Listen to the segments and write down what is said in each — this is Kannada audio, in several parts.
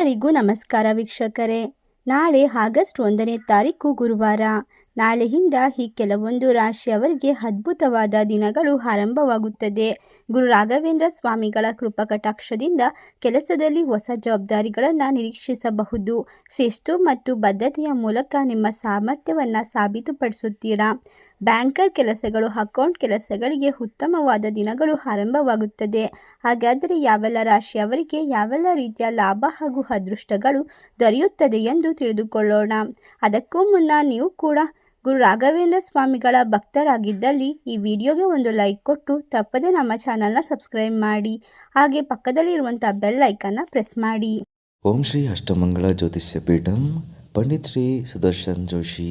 ಎಲ್ಲರಿಗೂ ನಮಸ್ಕಾರ ವೀಕ್ಷಕರೇ. ನಾಳೆ ಆಗಸ್ಟ್ ಒಂದನೇ ತಾರೀಕು ಗುರುವಾರ. ನಾಳೆಯಿಂದ ಈ ಕೆಲವೊಂದು ರಾಶಿಯವರಿಗೆ ಅದ್ಭುತವಾದ ದಿನಗಳು ಆರಂಭವಾಗುತ್ತದೆ. ಗುರು ರಾಘವೇಂದ್ರ ಸ್ವಾಮಿಗಳ ಕೃಪಕಟಾಕ್ಷದಿಂದ ಕೆಲಸದಲ್ಲಿ ಹೊಸ ಜವಾಬ್ದಾರಿಗಳನ್ನು ನಿರೀಕ್ಷಿಸಬಹುದು. ಶಿಸ್ತು ಮತ್ತು ಬದ್ಧತೆಯ ಮೂಲಕ ನಿಮ್ಮ ಸಾಮರ್ಥ್ಯವನ್ನು ಸಾಬೀತುಪಡಿಸುತ್ತೀರಾ? ಬ್ಯಾಂಕರ್ ಕೆಲಸಗಳು, ಅಕೌಂಟ್ ಕೆಲಸಗಳಿಗೆ ಉತ್ತಮವಾದ ದಿನಗಳು ಆರಂಭವಾಗುತ್ತದೆ. ಹಾಗಾದರೆ ಯಾವೆಲ್ಲ ರಾಶಿಯವರಿಗೆ ಯಾವೆಲ್ಲ ರೀತಿಯ ಲಾಭ ಹಾಗೂ ಅದೃಷ್ಟಗಳು ದೊರೆಯುತ್ತದೆ ಎಂದು ತಿಳಿದುಕೊಳ್ಳೋಣ. ಅದಕ್ಕೂ ಮುನ್ನ ನೀವು ಕೂಡ ಗುರು ರಾಘವೇಂದ್ರ ಸ್ವಾಮಿಗಳ ಭಕ್ತರಾಗಿದ್ದಲ್ಲಿ ಈ ವಿಡಿಯೋಗೆ ಒಂದು ಲೈಕ್ ಕೊಟ್ಟು ತಪ್ಪದೆ ನಮ್ಮ ಚಾನಲ್ನ ಸಬ್ಸ್ಕ್ರೈಬ್ ಮಾಡಿ. ಹಾಗೆ ಪಕ್ಕದಲ್ಲಿ ಇರುವಂಥ ಬೆಲ್ ಐಕನ್ನ ಪ್ರೆಸ್ ಮಾಡಿ. ಓಂ ಶ್ರೀ ಅಷ್ಟಮಂಗಳ ಜ್ಯೋತಿಷ್ಯ ಪೀಠಂ ಪಂಡಿತ್ ಶ್ರೀ ಸುದರ್ಶನ್ ಜೋಶಿ.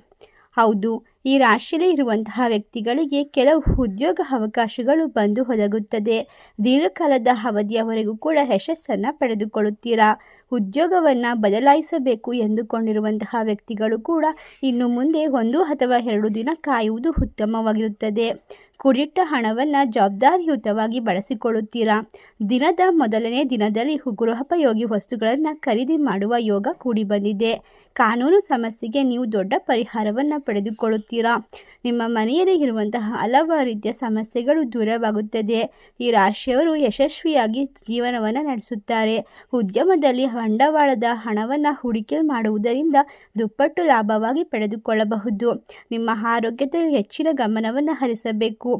ಹೌದು, ಈ ರಾಶಿಯಲ್ಲಿ ಇರುವಂತಹ ವ್ಯಕ್ತಿಗಳಿಗೆ ಕೆಲವು ಉದ್ಯೋಗ ಅವಕಾಶಗಳು ಬಂದು ಒದಗುತ್ತದೆ. ದೀರ್ಘಕಾಲದ ಅವಧಿಯವರೆಗೂ ಕೂಡ ಯಶಸ್ಸನ್ನು ಪಡೆದುಕೊಳ್ಳುತ್ತೀರಾ? ಉದ್ಯೋಗವನ್ನು ಬದಲಾಯಿಸಬೇಕು ಎಂದುಕೊಂಡಿರುವಂತಹ ವ್ಯಕ್ತಿಗಳು ಕೂಡ ಇನ್ನು ಮುಂದೆ ಒಂದು ಅಥವಾ ಎರಡು ದಿನ ಕಾಯುವುದು ಉತ್ತಮವಾಗಿರುತ್ತದೆ. ಕೂಡಿಟ್ಟ ಹಣವನ್ನು ಜವಾಬ್ದಾರಿಯುತವಾಗಿ ಬಳಸಿಕೊಳ್ಳುತ್ತೀರಾ? ದಿನದ ಮೊದಲನೇ ದಿನದಲ್ಲಿ ಗೃಹೋಪಯೋಗಿ ವಸ್ತುಗಳನ್ನು ಖರೀದಿ ಮಾಡುವ ಯೋಗ ಕೂಡಿ ಬಂದಿದೆ. ಕಾನೂನು ಸಮಸ್ಯೆಗೆ ನೀವು ದೊಡ್ಡ ಪರಿಹಾರವನ್ನು ಪಡೆದುಕೊಳ್ಳುತ್ತೀರಾ? ನಿಮ್ಮ ಮನೆಯಲ್ಲಿ ಇರುವಂತಹ ಹಲವಾರು ರೀತಿಯ ಸಮಸ್ಯೆಗಳು ದೂರವಾಗುತ್ತದೆ. ಈ ರಾಶಿಯವರು ಯಶಸ್ವಿಯಾಗಿ ಜೀವನವನ್ನು ನಡೆಸುತ್ತಾರೆ. ಉದ್ಯಮದಲ್ಲಿ ಬಂಡವಾಳದ ಹಣವನ್ನು ಹೂಡಿಕೆ ಮಾಡುವುದರಿಂದ ದುಪ್ಪಟ್ಟು ಲಾಭವಾಗಿ ಪಡೆದುಕೊಳ್ಳಬಹುದು. ನಿಮ್ಮ ಆರೋಗ್ಯದಲ್ಲಿ ಹೆಚ್ಚಿನ ಗಮನವನ್ನು ಹರಿಸಬೇಕು.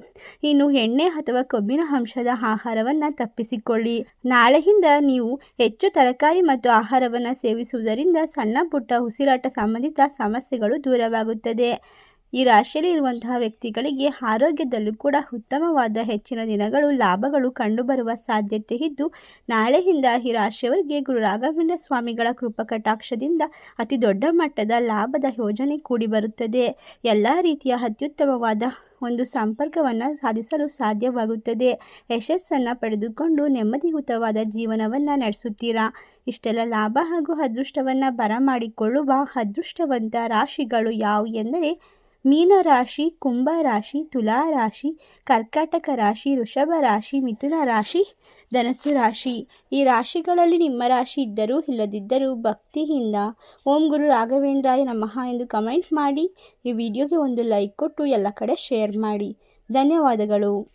ಇನ್ನು ಎಣ್ಣೆ ಅಥವಾ ಕೊಬ್ಬಿನ ಅಂಶದ ಆಹಾರವನ್ನು ತಪ್ಪಿಸಿಕೊಳ್ಳಿ. ನಾಳೆಯಿಂದ ನೀವು ಹೆಚ್ಚು ತರಕಾರಿ ಮತ್ತು ಆಹಾರವನ್ನು ಸೇವಿಸುವುದರಿಂದ ಸಣ್ಣ ಪುಟ್ಟ ಉಸಿರಾಟ ಸಂಬಂಧಿತ ಸಮಸ್ಯೆಗಳು ದೂರವಾಗುತ್ತದೆ. ಈ ರಾಶಿಯಲ್ಲಿ ಇರುವಂತಹ ವ್ಯಕ್ತಿಗಳಿಗೆ ಆರೋಗ್ಯದಲ್ಲೂ ಕೂಡ ಉತ್ತಮವಾದ ಹೆಚ್ಚಿನ ದಿನಗಳು, ಲಾಭಗಳು ಕಂಡುಬರುವ ಸಾಧ್ಯತೆ ಇದ್ದು, ನಾಳೆಯಿಂದ ಈ ರಾಶಿಯವರಿಗೆ ಗುರು ರಾಘವೇಂದ್ರ ಸ್ವಾಮಿಗಳ ಕೃಪಕಟಾಕ್ಷದಿಂದ ಅತಿ ದೊಡ್ಡ ಮಟ್ಟದ ಲಾಭದ ಯೋಜನೆ ಕೂಡಿ ಬರುತ್ತದೆ. ಎಲ್ಲ ರೀತಿಯ ಅತ್ಯುತ್ತಮವಾದ ಒಂದು ಸಂಪರ್ಕವನ್ನು ಸಾಧಿಸಲು ಸಾಧ್ಯವಾಗುತ್ತದೆ. ಯಶಸ್ಸನ್ನು ಪಡೆದುಕೊಂಡು ನೆಮ್ಮದಿಯುತವಾದ ಜೀವನವನ್ನು ನಡೆಸುತ್ತೀರಾ? ಇಷ್ಟೆಲ್ಲ ಲಾಭ ಹಾಗೂ ಅದೃಷ್ಟವನ್ನು ಬರಮಾಡಿಕೊಳ್ಳುವ ಅದೃಷ್ಟವಂತ ರಾಶಿಗಳು ಯಾವು ಎಂದರೆ ಮೀನ ರಾಶಿ ಕುಂಭ ರಾಶಿ ತುಲಾ ರಾಶಿ ಕರ್ಕಾಟಕ ರಾಶಿ, ವೃಷಭ ರಾಶಿ, ಮಿಥುನ ರಾಶಿ, ಧನಸ್ಸು ರಾಶಿ. ಈ ರಾಶಿಗಳಲ್ಲಿ ನಿಮ್ಮ ರಾಶಿ ಇದ್ದರೂ ಇಲ್ಲದಿದ್ದರೂ ಭಕ್ತಿಯಿಂದ ಓಂ ಗುರು ರಾಘವೇಂದ್ರಾಯ ನಮಃ ಎಂದು ಕಮೆಂಟ್ ಮಾಡಿ. ಈ ವಿಡಿಯೋಗೆ ಒಂದು ಲೈಕ್ ಕೊಟ್ಟು ಎಲ್ಲ ಕಡೆ ಶೇರ್ ಮಾಡಿ. ಧನ್ಯವಾದಗಳು.